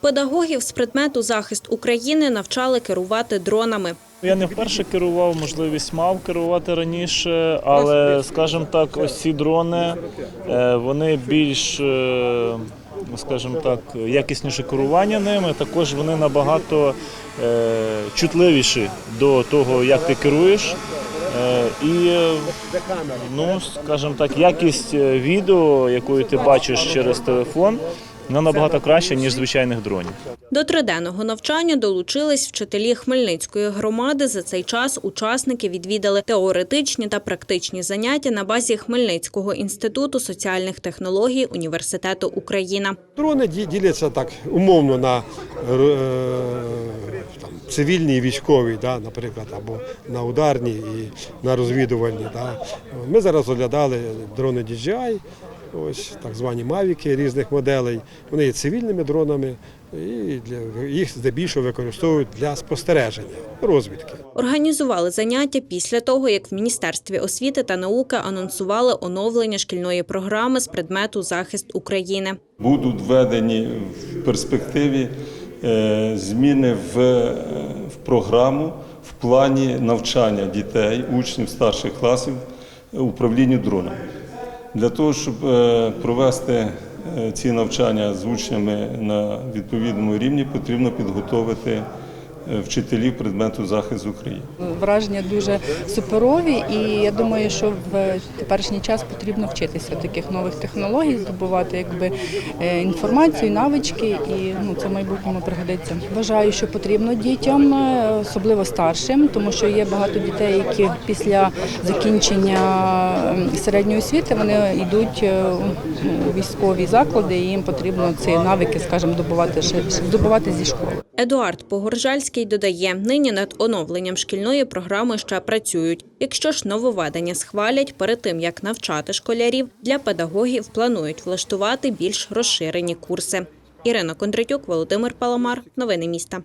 Педагогів з предмету захист України навчали керувати дронами. Я не вперше керував, можливість мав керувати раніше, але, скажімо так, ось ці дрони е, вони більш, е, скажімо так, якісніше керування ними. Також вони набагато е, чутливіші до того, як ти керуєш. І, е, ну, скажімо так, якість е, відео, якою ти бачиш через телефон, вона набагато краща, ніж звичайних дронів. До триденного навчання долучились вчителі Хмельницької громади. За цей час учасники відвідали теоретичні та практичні заняття на базі Хмельницького інституту соціальних технологій Університету Україна. Дрони ді- діляться так умовно на е, цивільні і військові, да, наприклад, або на ударні і на розвідувальні. Да. Ми зараз оглядали дрони DJI, ось так звані мавіки різних моделей. Вони є цивільними дронами і для, їх здебільшого використовують для спостереження, розвідки. Організували заняття після того, як в Міністерстві освіти та науки анонсували оновлення шкільної програми з предмету захист України. Будуть введені в перспективі зміни в, е, в програму в плані навчання дітей, учнів старших класів управлінню дроном. Для того, щоб е, провести е, ці навчання з учнями на відповідному рівні, потрібно підготовити е, вчителів предмету захист України. Враження дуже суперові, і я думаю, що в теперішній час потрібно вчитися таких нових технологій, здобувати якби е, інформацію, навички, і ну це в майбутньому пригодиться. Вважаю, що потрібно дітям, е, особливо старшим, тому що є багато дітей, які після закінчення середньої освіти вони йдуть е, у військові заклади, і їм потрібно ці навики, скажімо, добувати здобувати зі школи. Едуард Погоржальський додає, нині над оновленням шкільної програми ще працюють. Якщо ж нововведення схвалять, перед тим як навчати школярів, для педагогів планують влаштувати більш розширені курси. Ірина Кондратюк, Володимир Паламар. Новини міста.